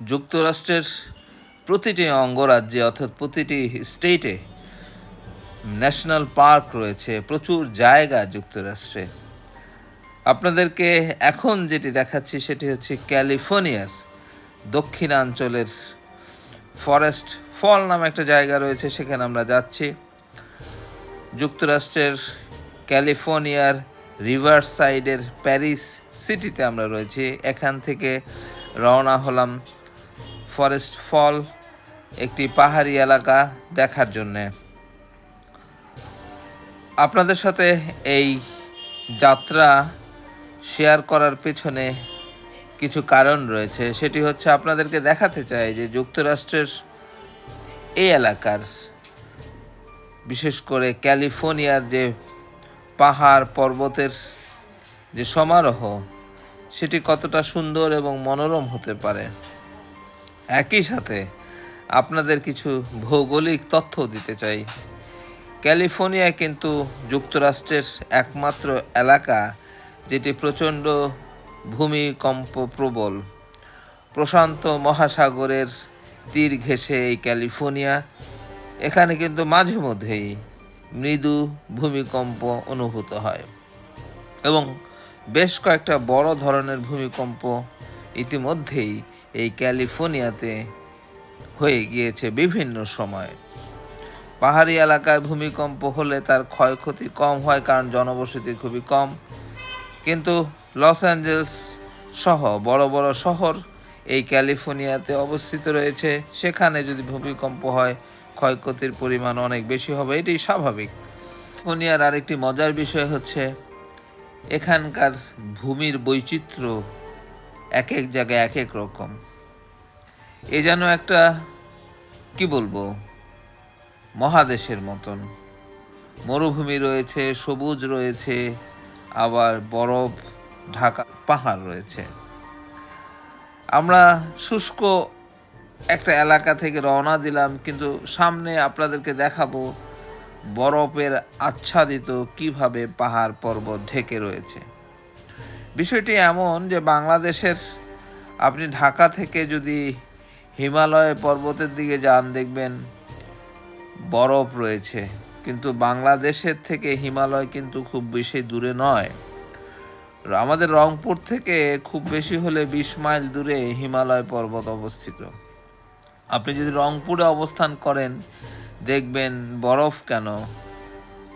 যুক্তরাষ্ট্রের প্রতিটি অঙ্গরাজ্যে অর্থাৎ প্রতিটি স্টেটে ন্যাশনাল পার্ক রয়েছে, প্রচুর জায়গা যুক্তরাষ্ট্রে। আপনাদেরকে এখন যেটি দেখাচ্ছি সেটি হচ্ছে ক্যালিফোর্নিয়ার দক্ষিণাঞ্চলের ফরেস্ট ফল নামে একটা জায়গা রয়েছে, সেখানে আমরা যাচ্ছি। যুক্তরাষ্ট্রের ক্যালিফোর্নিয়ার রিভার সাইডের প্যারিস সিটিতে আমরা রয়েছি। এখান থেকে রওনা হলাম ফরেস্ট ফল একটি পাহাড়ি এলাকা দেখার জন্যে। আপনাদের সাথে এই যাত্রা শেয়ার করার পেছনে কিছু কারণ রয়েছে। সেটি হচ্ছে আপনাদেরকে দেখাতে চাই যে যুক্তরাষ্ট্রের এই এলাকার, বিশেষ করে ক্যালিফোর্নিয়ার যে পাহাড় পর্বতের যে সমারোহ, সেটি কতটা সুন্দর এবং মনোরম হতে পারে। একই সাথে আপনাদের কিছু ভৌগোলিক তথ্য দিতে চাই। ক্যালিফোর্নিয়া কিন্তু যুক্তরাষ্ট্রের একমাত্র এলাকা যেটি প্রচণ্ড ভূমিকম্প প্রবল। প্রশান্ত মহাসাগরের তীর ঘেঁষে এই ক্যালিফোর্নিয়া। এখানে কিন্তু মাঝে মধ্যেই মৃদু ভূমিকম্প অনুভূত হয় এবং বেশ কয়েকটা বড় ধরনের ভূমিকম্প ইতিমধ্যেই এই ক্যালিফোর্নিয়াতে হয়ে গিয়েছে বিভিন্ন সময়। পাহাড়ি এলাকায় ভূমিকম্প হলে তার ক্ষয়ক্ষতি কম হয় কারণ জনবসতি খুবই কম। কিন্তু লস অ্যাঞ্জেলস সহ বড় বড় শহর এই ক্যালিফোর্নিয়াতে অবস্থিত রয়েছে। সেখানে যদি ভূমিকম্প হয়, ক্ষয়ক্ষতির পরিমাণ অনেক বেশি হবে এটি স্বাভাবিক। ক্যালিফোর্নিয়ার আরেকটি মজার বিষয় হচ্ছে, এখানকার ভূমির বৈচিত্র্য এক এক জায়গায় এক এক রকম। এ যেন একটা, কি বলব, মহাদেশের মতন। মরুভূমি রয়েছে, সবুজ রয়েছে, আবার বরফ, ঢাকা, পাহাড় রয়েছে। আমরা শুষ্ক একটা এলাকা থেকে রওনা দিলাম, কিন্তু সামনে আপনাদেরকে দেখাবো বরফের আচ্ছাদিত কীভাবে পাহাড় পর্বত ঢেকে রয়েছে। বিষয়টি এমন যে বাংলাদেশের আপনি ঢাকা থেকে যদি হিমালয় পর্বতের দিকে যান, দেখবেন বরফ রয়েছে। কিন্তু বাংলাদেশের থেকে হিমালয় কিন্তু খুব বেশি দূরে নয়। আমাদের রংপুর থেকে খুব বেশি হলে বিশ মাইল দূরে হিমালয় পর্বত অবস্থিত। আপনি যদি রংপুরে অবস্থান করেন, দেখবেন বরফ কেন?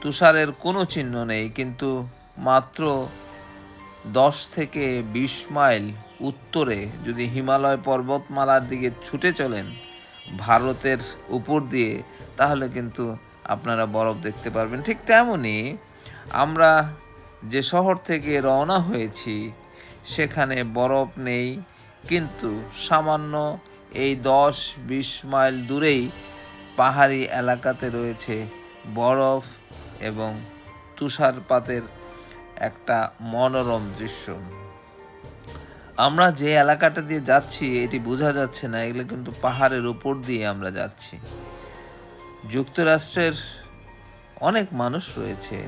তুষারের কোনো চিহ্ন নেই, কিন্তু মাত্র দশ থেকে বিশ মাইল উত্তরে যদি হিমালয় পর্বতমালার দিকে ছুটে চলেন ভারতের উপর দিয়ে, তাহলে কিন্তু আপনারা বরফ দেখতে পারবেন। ঠিক তেমনই আমরা যে শহর থেকে রওনা হয়েছি, সেখানে বরফ নেই, কিন্তু সামান্য এই দশ বিশ মাইল দূরেই পাহাড়ি এলাকাতে রয়েছে বরফ এবং তুষারপাতের একটা মনোরম দৃশ্য। আমরা যে এলাকাটা দিয়ে যাচ্ছি, এটি বোঝা যাচ্ছে না, এগুলো কিন্তু পাহাড়ের উপর দিয়ে আমরা যাচ্ছি। যুক্তরাষ্ট্রের অনেক মানুষ রয়েছে,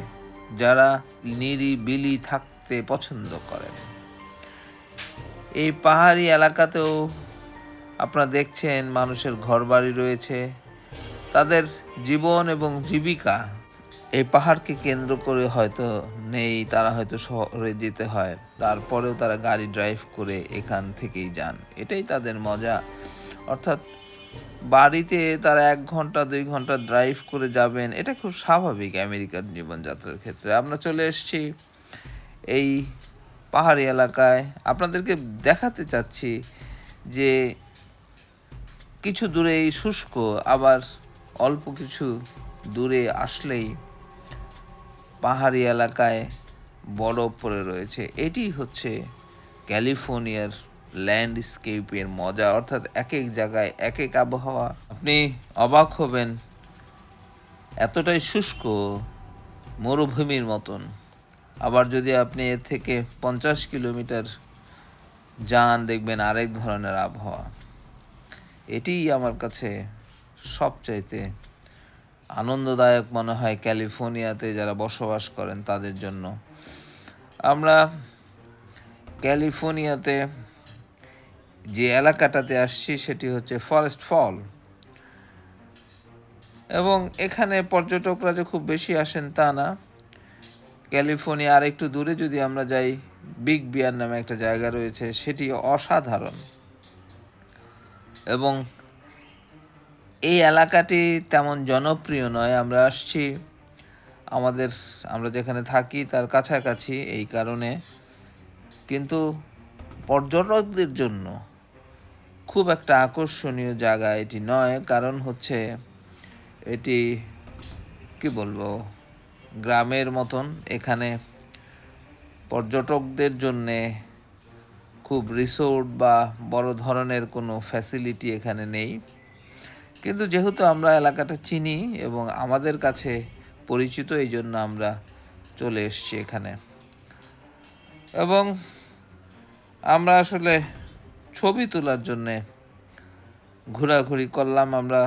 যারা নিরিবিলি থাকতে পছন্দ করেন। এই পাহাড়ি এলাকাতেও আপনারা দেখছেন, মানুষের ঘরবাড়ি রয়েছে, তাদের জীবন এবং জীবিকা এই পাহাড়কে কেন্দ্র করে হয়তো নেই, তারা হয়তো শহরে যেতে হয়। তারপরেও তারা গাড়ি ড্রাইভ করে এখান থেকেই যান। এটাই তাদের মজা। অর্থাৎ বাড়িতে তারা এক ঘণ্টা, দুই ঘণ্টা ড্রাইভ করে যাবেন, এটা খুব স্বাভাবিক আমেরিকার জীবনযাত্রার ক্ষেত্রে। আমরা চলে এসেছি এই পাহাড়ি এলাকায়। আপনাদেরকে দেখাতে চাচ্ছি যে কিছু দূরেই শুষ্ক, আবার অল্প কিছু দূরে আসলেই পাহাড়ি এলাকায় বরফ পড়ে রয়েছে। এটি হচ্ছে ক্যালিফোর্নিয়ার ল্যান্ডস্কেপের মজা। অর্থাৎ এক এক জায়গায় এক এক আবহাওয়া। আপনি অবাক হবেন, এতটাই শুষ্ক মরুভূমির মতন। আবার যদি আপনি এর থেকে পঞ্চাশ কিলোমিটার যান, দেখবেন আরেক ধরনের আবহাওয়া। এটিই আমার কাছে সবচাইতে আনন্দদায়ক মনে হয় ক্যালিফোর্নিয়াতে যারা বসবাস করেন তাদের জন্য। আমরা ক্যালিফোর্নিয়াতে যে এলাকাটাতে আসছি সেটি হচ্ছে ফরেস্ট ফল। এবং এখানে পর্যটকরা যে খুব বেশি আসেন তা না। ক্যালিফোর্নিয়া আর একটু দূরে যদি আমরা যাই, বিগ বিয়ার নামে একটা জায়গা রয়েছে, সেটি অসাধারণ। এবং এই এলাকাটি তেমন জনপ্রিয় নয়। আমরা আসছি আমাদের আমরা যেখানে থাকি তার কাছাকাছি এই কারণে। কিন্তু পর্যটকদের জন্য খুব একটা আকর্ষণীয় জায়গা এটি নয়। কারণ হচ্ছে এটি, কি বলব, গ্রামের মতন। এখানে পর্যটকদের জন্যে খুব রিসোর্ট বা বড় ধরনের কোনো ফ্যাসিলিটি এখানে নেই। কিন্তু যেহেতু আমরা এলাকাটা চিনি এবং আমাদের কাছে পরিচিত, এই জন্য আমরা চলে এসেছি এখানে। এবং আমরা আসলে ছবি তোলার জন্যে ঘোরাঘুরি করলাম, আমরা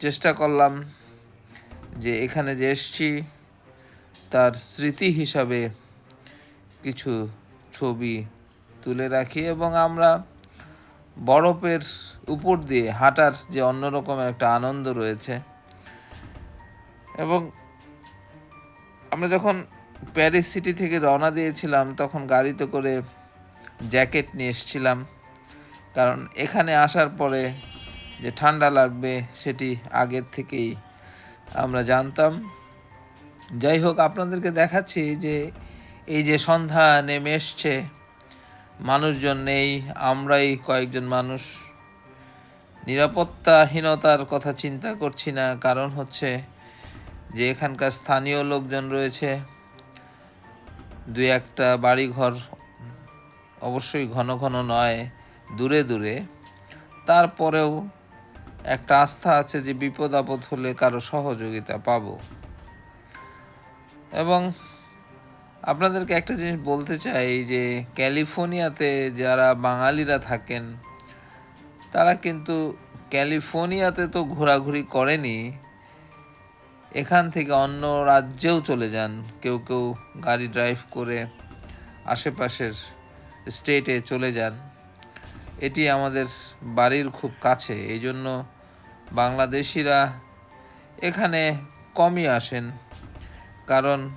চেষ্টা করলাম যে এখানে যে এসছি তার স্মৃতি হিসাবে কিছু ছবি তুলে রাখি এবং আমরা বরফের উপর দিয়ে হাঁটার যে অন্যরকমের একটা আনন্দ রয়েছে। এবং আমরা যখন প্যারিস সিটি থেকে রওনা দিয়েছিলাম, তখন গাড়িতে করে জ্যাকেট নিয়ে এসেছিলাম। কারণ এখানে আসার পরে যে ঠান্ডা লাগবে, সেটি আগের থেকেই আমরা জানতাম। যাই হোক, আপনাদেরকে দেখাচ্ছি যে এই যে সন্ধ্যা নেমে এসছে, মানুষজন নেই, আমরাই কয়েকজন মানুষ নিরাপত্তাহীনতার কথা চিন্তা করছি না, কারণ হচ্ছে যে এখানকার স্থানীয় লোকজন রয়েছে দুই একটা বাড়িঘর অবশ্যই ঘন ঘন নয়, দূরে দূরে। তারপরেও একটা আস্থা আছে যে বিপদ আপদ হলে কারও সহযোগিতা পাব। এবং আপনাদেরকে একটা জিনিস বলতে চাই যে ক্যালিফোর্নিয়াতে যারা বাঙালিরা থাকেন তারা কিন্তু ক্যালিফোর্নিয়াতে তো ঘোরাঘুরি করেনি। এখান থেকে অন্য রাজ্যেও চলে যান। কেউ কেউ গাড়ি ড্রাইভ করে আশেপাশের স্টেটে চলে যান। এটি আমাদের বাড়ির খুব কাছে। এই জন্য বাংলাদেশিরা এখানে কমই আসেন। কারণ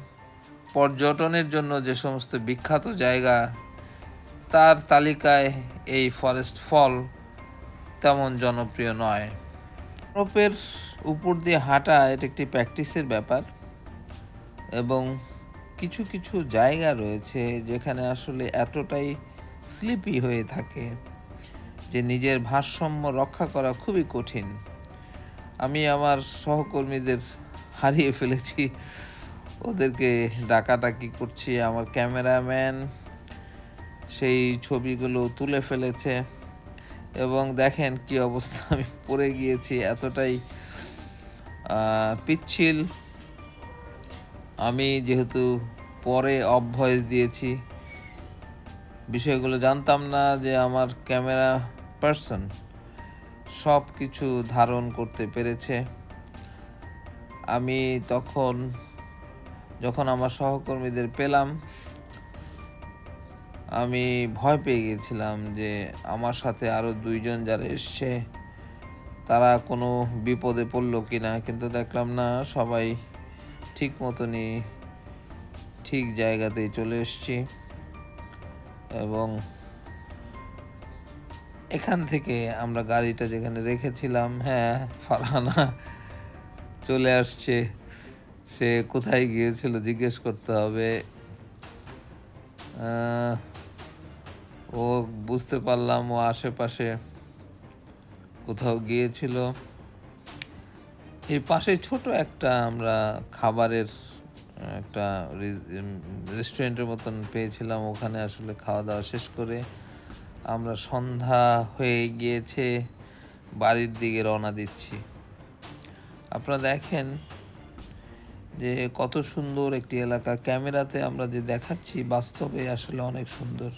পর্যটনের জন্য যে সমস্ত বিখ্যাত জায়গা, তার তালিকায় এই ফরেস্ট ফল তেমন জনপ্রিয় নয়। বরফের উপর দিয়ে হাঁটা এটা একটি প্র্যাকটিসের ব্যাপার এবং কিছু কিছু জায়গা রয়েছে যেখানে আসলে এতটাই স্লিপি হয়ে থাকে যে নিজের ভারসাম্য রক্ষা করা খুবই কঠিন। আমি আমার সহকর্মীদের হারিয়ে ফেলেছি। ওদেরকে ডাকাডাকি করছি, আমার ক্যামেরাম্যান সেই ছবিগুলো তুলে ফেলেছে। এবং দেখেন কি অবস্থা, আমি পড়ে গিয়েছি এতটাই পিচ্ছিল। আমি যেহেতু পরে অফ ভয়েস দিয়েছি, বিষয়গুলো জানতাম না যে আমার ক্যামেরা পার্সন সব কিছু ধারণ করতে পেরেছে। আমি তখন, যখন আমার সহকর্মীদের পেলাম আমি ভয় পেয়ে গেছিলাম যে আমার সাথে আরও দুইজন যারা এসছে, তারা কোনো বিপদে পড়ল কি না কিন্তু দেখলাম না, সবাই ঠিক মতনই ঠিক জায়গাতেই চলে এসছি। এবং এখান থেকে আমরা গাড়িটা যেখানে রেখেছিলাম হ্যাঁ ফারহানা চলে আসছে। সে কোথায় গিয়েছিল জিজ্ঞেস করতে হবে। ও বুঝতে পারলাম ও আশেপাশে কোথাও গিয়েছিল। এই পাশে ছোট একটা আমরা খাবারের, একটা রেস্টুরেন্টের মতন পেয়েছিলাম। ওখানে আসলে খাওয়া দাওয়া শেষ করে আমরা সন্ধ্যা হয়ে গিয়েছে, বাড়ির দিকে রওনা দিচ্ছি। আপনারা দেখেন যে কত সুন্দর একটি এলাকা। ক্যামেরাতে আমরা যে দেখাচ্ছি, বাস্তবে আসলে অনেক সুন্দর।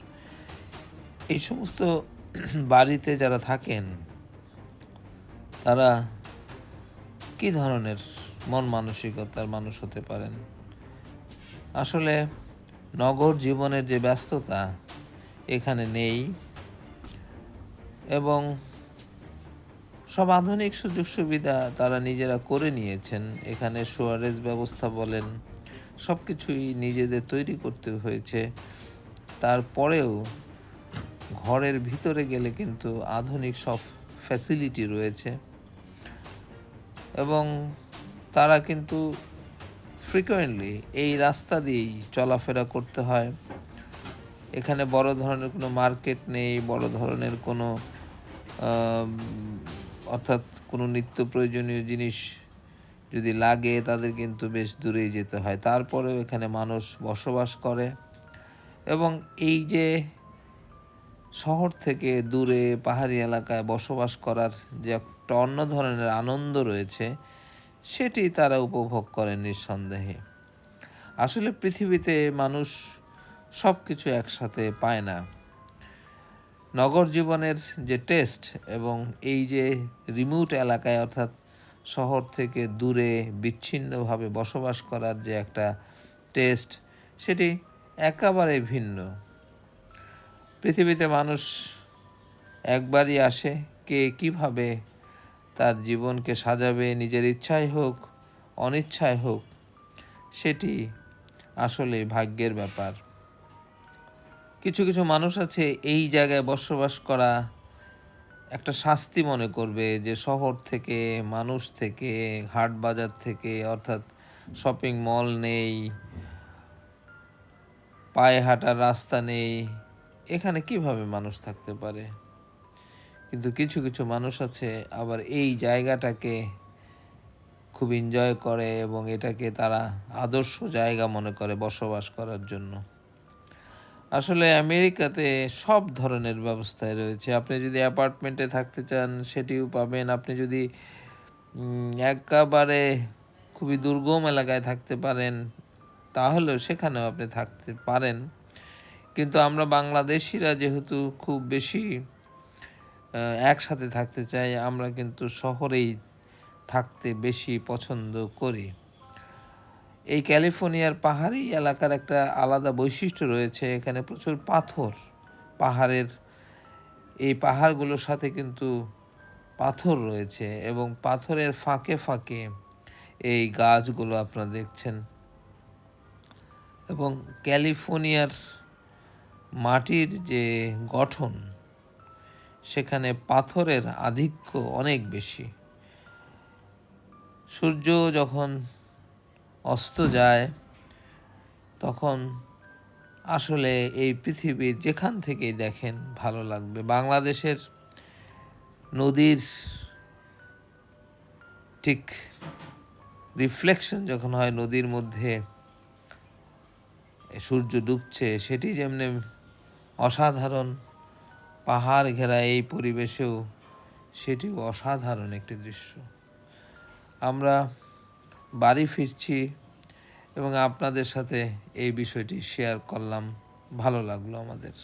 এই সমস্ত বাড়িতে যারা থাকেন, তারা কি ধরনের মন মানসিকতার মানুষ হতে পারেন? আসলে নগর জীবনের যে ব্যস্ততা এখানে নেই এবং সব আধুনিক সুযোগ সুবিধা তারা নিজেরা করে নিয়েছেন। এখানে সোয়ারেজ ব্যবস্থা বলেন সব কিছুই নিজেদের তৈরি করতে হয়েছে। তারপরেও ঘরের ভিতরে গেলে কিন্তু আধুনিক সব ফ্যাসিলিটি রয়েছে। এবং তারা কিন্তু ফ্রিকোয়েন্টলি এই রাস্তা দিয়েই চলাফেরা করতে হয়। এখানে বড় ধরনের কোনো মার্কেট নেই, বড় ধরনের কোনো অর্থাৎ কোনো নিত্য প্রয়োজনীয় জিনিস যদি লাগে তাদের কিন্তু বেশ দূরেই যেতে হয়। তারপরেও এখানে মানুষ বসবাস করে। এবং এই যে শহর থেকে দূরে পাহাড়ি এলাকায় বসবাস করার যে একটা অন্য ধরনের আনন্দ রয়েছে, সেটি তারা উপভোগ করেন নিঃসন্দেহে। আসলে পৃথিবীতে মানুষ সব কিছু একসাথে পায় না। নগর জীবনের যে টেস্ট এবং এই যে রিমোট এলাকায় অর্থাৎ শহর থেকে দূরে বিচ্ছিন্নভাবে বসবাস করার যে একটা টেস্ট, সেটি একেবারে ভিন্ন। পৃথিবীতে মানুষ একবারই আসে কে কীভাবে তার জীবনকে সাজাবে, নিজের ইচ্ছায় হোক অনিচ্ছায় হোক, সেটি আসলে ভাগ্যের ব্যাপার। কিছু কিছু মানুষ আছে এই জায়গায় বসবাস করা একটা শাস্তি মনে করবে যে শহর থেকে, মানুষ থেকে, হাট বাজার থেকে, অর্থাৎ শপিং মল নেই, পায়ে হাঁটার রাস্তা নেই এখানে কীভাবে মানুষ থাকতে পারে? কিন্তু কিছু কিছু মানুষ আছে, আবার এই জায়গাটাকে খুব এনজয় করে এবং এটাকে তারা আদর্শ জায়গা মনে করে বসবাস করার জন্য। আসলে আমেরিকাতে সব ধরনের ব্যবস্থায় রয়েছে। আপনি যদি অ্যাপার্টমেন্টে থাকতে চান, সেটিও পাবেন। আপনি যদি একেবারে খুবই দুর্গম এলাকায় থাকতে পারেন, তাহলেও সেখানেও আপনি থাকতে পারেন। কিন্তু আমরা বাংলাদেশিরা যেহেতু খুব বেশি একসাথে থাকতে চাই, আমরা কিন্তু শহরেই থাকতে বেশি পছন্দ করি। এই ক্যালিফোর্নিয়ার পাহাড়ি এলাকার একটা আলাদা বৈশিষ্ট্য রয়েছে, এখানে প্রচুর পাথর। পাহাড়ের এই পাহাড়গুলোর সাথে কিন্তু পাথর রয়েছে এবং পাথরের ফাঁকে ফাঁকে এই গাছগুলো আপনারা দেখছেন। এবং ক্যালিফোর্নিয়ার মাটির যে গঠন, সেখানে পাথরের আধিক্য অনেক বেশি। সূর্য যখন অস্ত যায়, তখন আসলে এই পৃথিবীর যেখান থেকেই দেখেন ভালো লাগবে। বাংলাদেশের নদীর ঠিক রিফ্লেকশন যখন হয় নদীর মধ্যে, সূর্য ডুবছে, সেটি যেমনি অসাধারণ পাহাড় ঘেরা এই পরিবেশেও সেটিও অসাধারণ একটি দৃশ্য। আমরা বাড়ি ফিরছি এবং আপনাদের সাথে এই বিষয়টি শেয়ার করলাম। ভালো লাগল আমাদের।